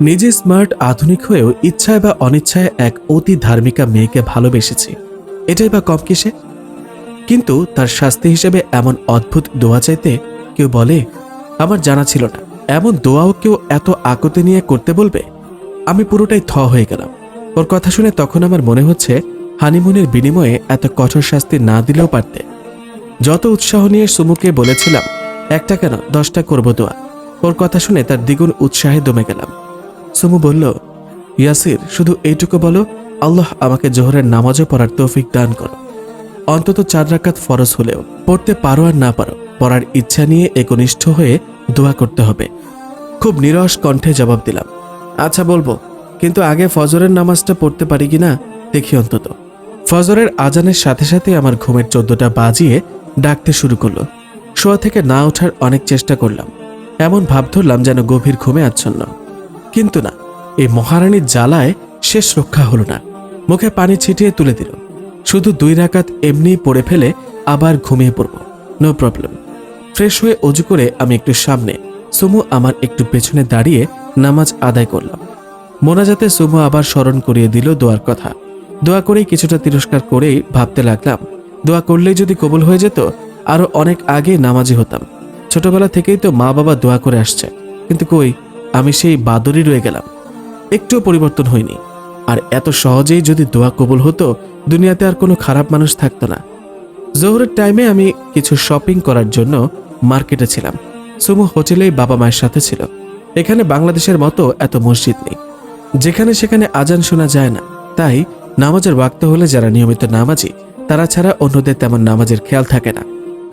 নিজে স্মার্ট আধুনিক হয়েও ইচ্ছায় বা অনিচ্ছায় এক অতি ধার্মিকা মেয়েকে ভালোবেসেছি। এটাই বা কম কিসে? কিন্তু তার শাস্তি হিসেবে এমন অদ্ভুত দোয়া চাইতে কেউ বলে, আমার জানা ছিল না। এমন দোয়াও কেউ এত আকতে নিয়ে করতে বলবে? আমি পুরোটাই থ হয়ে গেলাম। ওর কথা শুনে তখন আমার মনে হচ্ছে, হানিমুনের বিনিময়ে এত কঠোর শাস্তি না দিলেও পারতে। যত উৎসাহ নিয়ে সুমুকে বলেছিলাম, একটা কেন? দশটা করব দোয়া। ওর কথা শুনে তার দ্বিগুণ উৎসাহে দমে গেলাম। সুমু বলল, ইয়াসির, শুধু এইটুকু বলো, আল্লাহ আমাকে জোহরের নামাজও পড়ার তৌফিক দান করো অন্তত চার রাকাত ফরজ হলেও, পড়তে পারো আর না পারো, পড়ার ইচ্ছা নিয়ে একনিষ্ঠ হয়ে দোয়া করতে হবে। খুব নিরস কণ্ঠে জবাব দিলাম আচ্ছা বলব, কিন্তু আগে ফজরের নামাজটা পড়তে পারি কিনা দেখি অন্তত। ফজরের আজানের সাথে সাথে আমার ঘুমের চোদ্দটা বাজিয়ে ডাকতে শুরু করল। শোয়া থেকে না ওঠার অনেক চেষ্টা করলাম, এমন ভাব ধরলাম যেন গভীর ঘুমে আচ্ছন্ন। কিন্তু না, এই মহারানীর জ্বালায় শেষ রক্ষা হলো না। মুখে পানি ছিটিয়ে তুলে দিল। শুধু দুই রাকাত এমনিই পড়ে ফেলে আবার ঘুমিয়ে পড়ব। নো প্রবলেম ফ্রেশ হয়ে অজু করে আমি একটু সামনে, সুমু আমার একটু পেছনে দাঁড়িয়ে নামাজ আদায় করলাম মোনাজাতে সুমু আবার স্মরণ করিয়ে দিল দোয়ার কথা। দোয়া করেই কিছুটা তিরস্কার করেই ভাবতে লাগলাম, দোয়া করলেই যদি কবুল হয়ে যেত, আরও অনেক আগে নামাজি হতাম। ছোটবেলা থেকেই তো মা বাবা দোয়া করে আসছে, কিন্তু কই আমি সেই বাদরই রয়ে গেলাম। একটুও পরিবর্তন হয়নি। আর এত সহজেই যদি দোয়া কবুল হতো, দুনিয়াতে আর কোনো খারাপ মানুষ থাকতো না। জোহরের টাইমে আমি কিছু শপিং করার জন্য মার্কেটে ছিলাম। সুমু হোটেলেই বাবা মায়ের সাথে ছিল। এখানে বাংলাদেশের মতো এত মসজিদ নেই। যেখানে সেখানে আজান শোনা যায় না। তাই নামাজের ওয়াক্ত হলে যারা নিয়মিত নামাজি, তারা ছাড়া অন্যদের তেমন নামাজের খেয়াল থাকে না।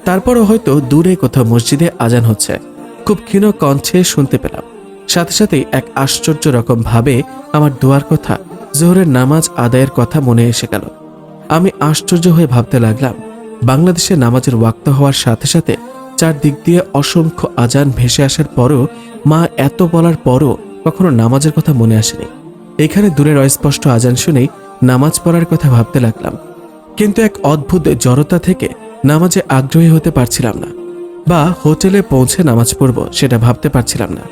তারপরও হয়তো দূরে কোথাও মসজিদে আজান হচ্ছে। খুব ক্ষীণ কণ্ঠে শুনতে পেলাম। সাথে সাথে এক আশ্চর্য রকম ভাবে আমার দোয়ার কথা, জোহরের নামাজ আদায়ের কথা মনে এসে গেল। আমি আশ্চর্য হয়ে ভাবতে লাগলাম, বাংলাদেশে নামাজের ওয়াক্ত হওয়ার সাথে সাথে চারদিক দিয়ে অসংখ্য আজান ভেসে আসার পরও, মা এত বলার পরও কখনো নামাজের কথা মনে আসেনি। এখানে দূরের অস্পষ্ট আজান শুনেই নামাজ পড়ার কথা ভাবতে লাগলাম। কিন্তু এক অদ্ভুত জড়তা থেকে নামাজে আগ্রহী হতে পারছিলাম না, বা হোটেলে পৌঁছে নামাজ পড়ব সেটা ভাবতে পারছিলাম না।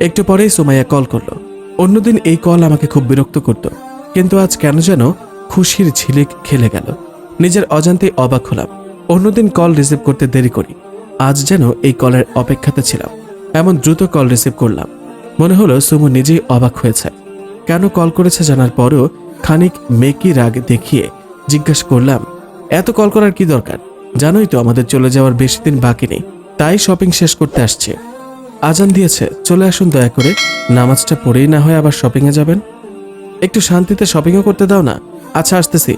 একটু পরেই সুমাইয়া কল করল। অন্যদিন এই কল আমাকে খুব বিরক্ত করত। কিন্তু আজ কেন যেন খুশির ঝিলিক খেলে গেল। নিজের অজান্তেই অবাক হলাম। অন্যদিন কল রিসিভ করতে দেরি করি। আজ যেন এই কলের অপেক্ষাতে ছিলাম। এমন দ্রুত কল রিসিভ করলাম। মনে হলো সুমু নিজেই অবাক হয়েছে। কেন কল করেছে জানার পরও খানিক মেকি রাগ দেখিয়ে জিজ্ঞাসা করলাম, এত কল করার কি দরকার? জানোই তো আমাদের চলে যাওয়ার বেশি দিন বাকি নেই। তাই শপিং শেষ করতে আসছে। আজান দিয়েছে, চলে আসুন দয়া করে। নামাজটা পড়েই না হয় আবার শপিংয়ে যাবেন? একটু শান্তিতে শপিংও করতে দাও না? আচ্ছা আসতেছি।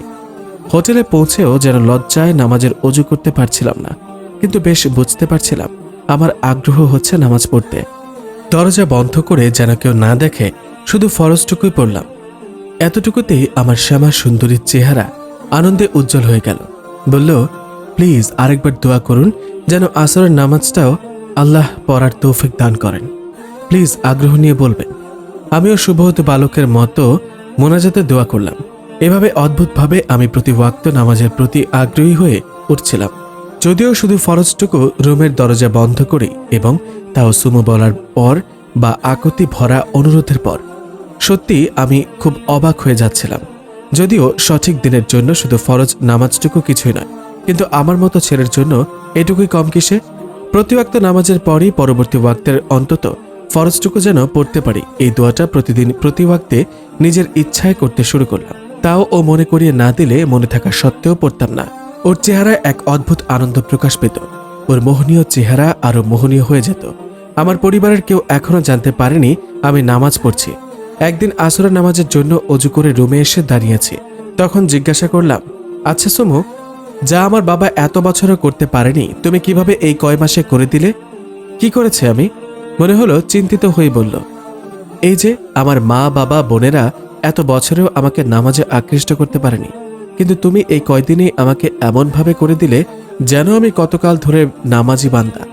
হোটেলে পৌঁছেও যেন লজ্জায় নামাজের অজু করতে পারছিলাম না, কিন্তু বেশ বুঝতে পারছিলাম আমার আগ্রহ হচ্ছে নামাজ পড়তে। দরজা বন্ধ করে যেন কেউ না দেখে, শুধু ফরজটুকুই পড়লাম। এতটুকুতেই আমার শ্যামা সুন্দরীর চেহারা আনন্দে উজ্জ্বল হয়ে গেল। বলল, প্লিজ আরেকবার দোয়া করুন যেন আসরের নামাজটাও আল্লাহ পড়ার তৌফিক দান করেন। প্লিজ আগ্রহ নিয়ে বলবেন, আমিও শুভহত বালকের মতো মোনাজাতে দোয়া করলাম। এভাবে অদ্ভুতভাবে আমি প্রতি ওয়াক্ত নামাজের প্রতি আগ্রহী হয়ে উঠছিলাম। যদিও শুধু ফরজটুকু রুমের দরজা বন্ধ করে এবং তাও সুমো বলার পর বা আকতি ভরা অনুরোধের পর, সত্যি আমি খুব অবাক হয়ে যাচ্ছিলাম। যদিও সঠিক দিনের জন্য শুধু ফরজ নামাজটুকু কিছুই নয়, কিন্তু আমার মতো ছেলের জন্য এটুকুই কম কিসে প্রতি ওয়াক্ত নামাজের পরই পরবর্তী ওয়াক্তের অন্তত ফরজটুকু যেন পড়তে পারি। এই দোয়াটা প্রতিদিন প্রতি ওয়াক্তে নিজের ইচ্ছায় করতে শুরু করলাম। তাও ও মনে করিয়ে না দিলে মনে থাকা সত্ত্বেও পড়তাম না। ওর চেহারায় এক অদ্ভুত আনন্দ প্রকাশ পেত। ওর মোহনীয় চেহারা আরও মোহনীয় হয়ে যেত। আমার পরিবারের কেউ এখনও জানতে পারেনি, আমি নামাজ পড়ছি। একদিন আসরের নামাজের জন্য অজু করে রুমে এসে দাঁড়িয়েছি তখন জিজ্ঞাসা করলাম আচ্ছা সুমু যা আমার বাবা এত বছরও করতে পারেনি, তুমি কীভাবে এই কয় মাসে করে দিলে? কি করেছে আমি? মনে হলো চিন্তিত হয়ে বলল, এই যে, আমার মা, বাবা, বোনেরা এত বছরেও আমাকে নামাজে আকৃষ্ট করতে পারেনি, কিন্তু তুমি এই কয়দিনেই আমাকে এমনভাবে করে দিলে যেন আমি কতকাল ধরে নামাজি বান্দা।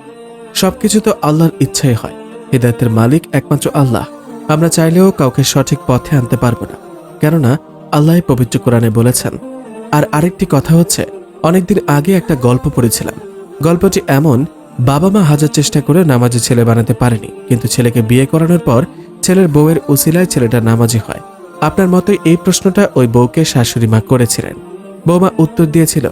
সবকিছু তো আল্লাহর ইচ্ছাই হয়, হৃদায়তের মালিক একমাত্র আল্লাহ। আমরা চাইলেও কাউকে সঠিক পথে আনতে পারব না, কেননা আল্লাহ পবিত্র কোরআনে বলেছেন। আর আরেকটি কথা হচ্ছে অনেকদিন আগে একটা গল্প পড়েছিলাম। গল্পটি এমন, বাবা মা হাজার চেষ্টা করে নামাজি ছেলে বানাতে পারেনি, কিন্তু ছেলেকে বিয়ে করানোর পর ছেলের বউয়ের উসিলায় ছেলেটা নামাজি হয়। আপনার মতোই এই প্রশ্নটা ওই বউকে শাশুড়ি মা করেছিলেন। বৌমা উত্তর দিয়েছিল,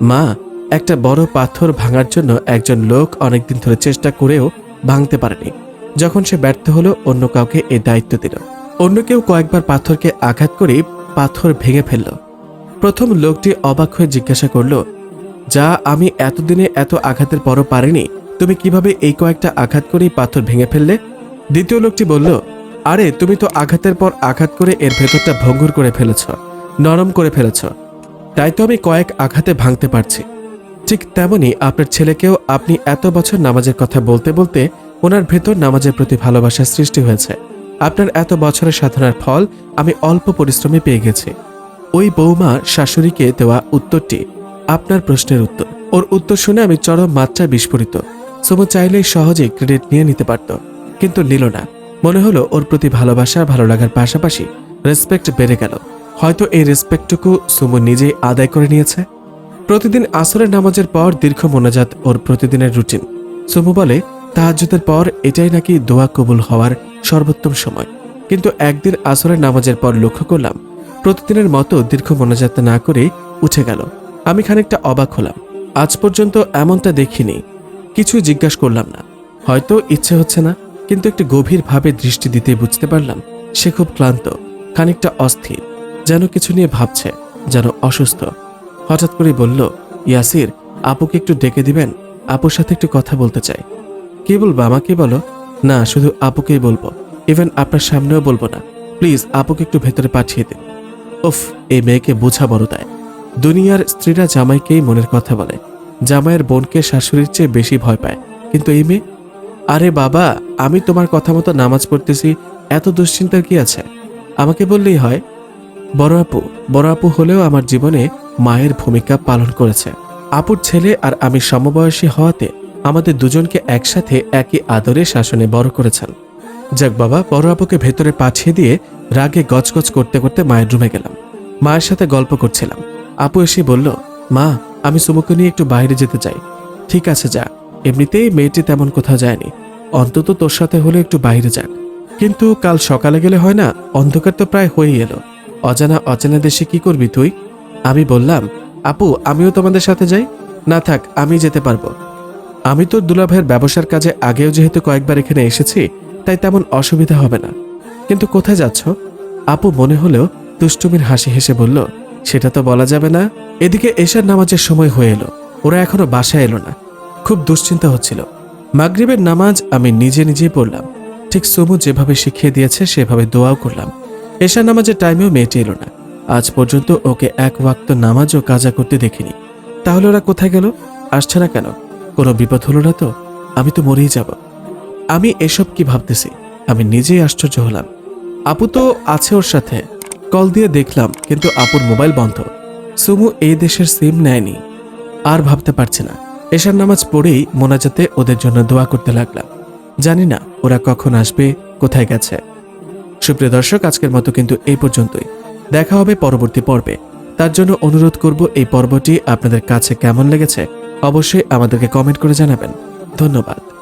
মা, একটা বড় পাথর ভাঙার জন্য একজন লোক অনেকদিন ধরে চেষ্টা করেও ভাঙতে পারেনি। যখন সে ব্যর্থ হলো, অন্য কাউকে এই দায়িত্ব দিল। অন্য কেউ কয়েকবার পাথরকে আঘাত করে পাথর ভেঙে ফেলল। প্রথম লোকটি অবাক হয়ে জিজ্ঞাসা করল, যা আমি এতদিনে এত আঘাতের পরও পারিনি, তুমি কীভাবে এই কয়েকটা আঘাত করেই পাথর ভেঙে ফেললে? দ্বিতীয় লোকটি বলল, আরে, তুমি তো আঘাতের পর আঘাত করে এর ভেতরটা ভঙ্গুর করে ফেলেছ, নরম করে ফেলেছ। তাই তো আমি কয়েক আঘাতে ভাঙতে পারছি। ঠিক তেমনি আপনার ছেলেকেও আপনি এত বছর নামাজের কথা বলতে বলতে ওনার ভেতর নামাজের প্রতি ভালোবাসার সৃষ্টি হয়েছে। আপনার এত বছরের সাধনার ফল আমি অল্প পরিশ্রমে পেয়ে গেছি। ওই বৌমা শাশুড়িকে দেওয়া উত্তরটি আপনার প্রশ্নের উত্তর। ওর উত্তর শুনে আমি চরম মাত্রায় বিস্ফোরিত। সোমো চাইলেই সহজে ক্রেডিট নিয়ে নিতে পারত, কিন্তু নিল না। মনে হলো ওর প্রতি ভালোবাসা ভালো লাগার পাশাপাশি রেসপেক্ট বেড়ে গেল। হয়তো এই রেসপেক্টটুকু সুমু নিজেই আদায় করে নিয়েছে। প্রতিদিন আসরের নামাজের পর দীর্ঘ মোনাজাত ওর প্রতিদিনের রুটিন। সুমু বলে, তাহাজ্জুদের পর এটাই নাকি দোয়া কবুল হওয়ার সর্বোত্তম সময়। কিন্তু একদিন আসরের নামাজের পর লক্ষ্য করলাম প্রতিদিনের মতো দীর্ঘ মোনাজাত না করে উঠে গেল। আমি খানিকটা অবাক হলাম। আজ পর্যন্ত এমনটা দেখিনি। কিছুই জিজ্ঞাসা করলাম না। হয়তো ইচ্ছে হচ্ছে না, কিন্তু একটু গভীরভাবে দৃষ্টি দিতে বুঝতে পারলাম সে খুব ক্লান্ত, খানিকটা অস্থির, যেন কিছু নিয়ে ভাবছে, যেন অসুস্থ। হঠাৎ করে বলল, ইয়াসির, আপুকে একটু ডেকে দিবেন? আপুর সাথে একটু কথা বলতে চাই। কি বলব, আমাকে বলো? না, শুধু আপুকেই বলব। ইভেন আপনার সামনেও বলব না। প্লিজ, আপুকে একটু ভেতরে পাঠিয়ে দিন। উফ, এই মেয়েকে বোঝা বড় দেয় দুনিয়ার স্ত্রীরা জামাইকেই মনের কথা বলে। জামাইয়ের বোনকে শাশুড়ির চেয়ে বেশি ভয় পায়। কিন্তু এই মেয়ে? আরে বাবা, আমি তোমার কথা মতো নামাজ পড়তেছি, এত দুশ্চিন্তার কি আছে? আমাকে বললেই হয়, বড় আপু বড় আপু হলেও আমার জীবনে মায়ের ভূমিকা পালন করেছে। আপুর ছেলে আর আমি সমবয়সী হওয়াতে আমাদের দুজনকে একসাথে একই আদরে শাসনে বড় করেছেন। যাক বাবা বড় আপুকে ভেতরে পাঠিয়ে দিয়ে রাগে গজগজ করতে করতে মায়ের রুমে গেলাম। মায়ের সাথে গল্প করছিলাম। আপু এসে বলল, মা, আমি সুমুকে নিয়ে একটু বাইরে যেতে চাই। ঠিক আছে যা, এমনিতেই মেয়েটি তেমন কোথাও যায়নি। অন্তত তোর সাথে হলে একটু বাইরে যাক। কিন্তু কাল সকালে গেলে হয় না, অন্ধকার তো প্রায় হয়েই এলো। অজানা অচেনা দেশে কি করবি তুই? আমি বললাম, আপু, আমিও তোমাদের সাথে যাই? না থাক, আমি যেতে পারব। আমি তো দুলাভাইয়ের ব্যবসার কাজে আগেও যেহেতু কয়েকবার এখানে এসেছি তাই তেমন অসুবিধা হবে না। কিন্তু কোথায় যাচ্ছ? আপু মনে হলেও দুষ্টুমির হাসি হেসে বলল, সেটা তো বলা যাবে না। এদিকে এশার নামাজের সময় হয়ে এলো। ওরা এখনও বাসায় এলো না। খুব দুশ্চিন্তা হচ্ছিল। মাগরিবের নামাজ আমি নিজে নিজেই পড়লাম। ঠিক সুমু যেভাবে শিখিয়ে দিয়েছে, সেভাবে দোয়াও করলাম। এশা নামাজের টাইমেও মেয়েটি এলো না। আজ পর্যন্ত ওকে এক ওয়াক্ত নামাজও কাজা করতে দেখিনি। তাহলে ওরা কোথায় গেল? আসছে না কেন? কোনো বিপদ হলো না তো? আমি তো মরেই যাব। আমি এসব কি ভাবতেছি? আমি নিজেই আশ্চর্য হলাম। আপু তো আছে ওর সাথে। কল দিয়ে দেখলাম, কিন্তু আপুর মোবাইল বন্ধ। সুমু এই দেশের সিম নেয়নি। আর ভাবতে পারছে না। এশার নামাজ পড়েই মোনাজাতে ওদের জন্য দোয়া করতে লাগলাম। জানি না, ওরা কখন আসবে, কোথায় গেছে। সুপ্রিয় দর্শক, আজকের মতো কিন্তু এই পর্যন্তই। দেখা হবে পরবর্তী পর্বে। তার জন্য অনুরোধ করব এই পর্বটি আপনাদের কাছে কেমন লেগেছে, অবশ্যই আমাদেরকে কমেন্ট করে জানাবেন। ধন্যবাদ।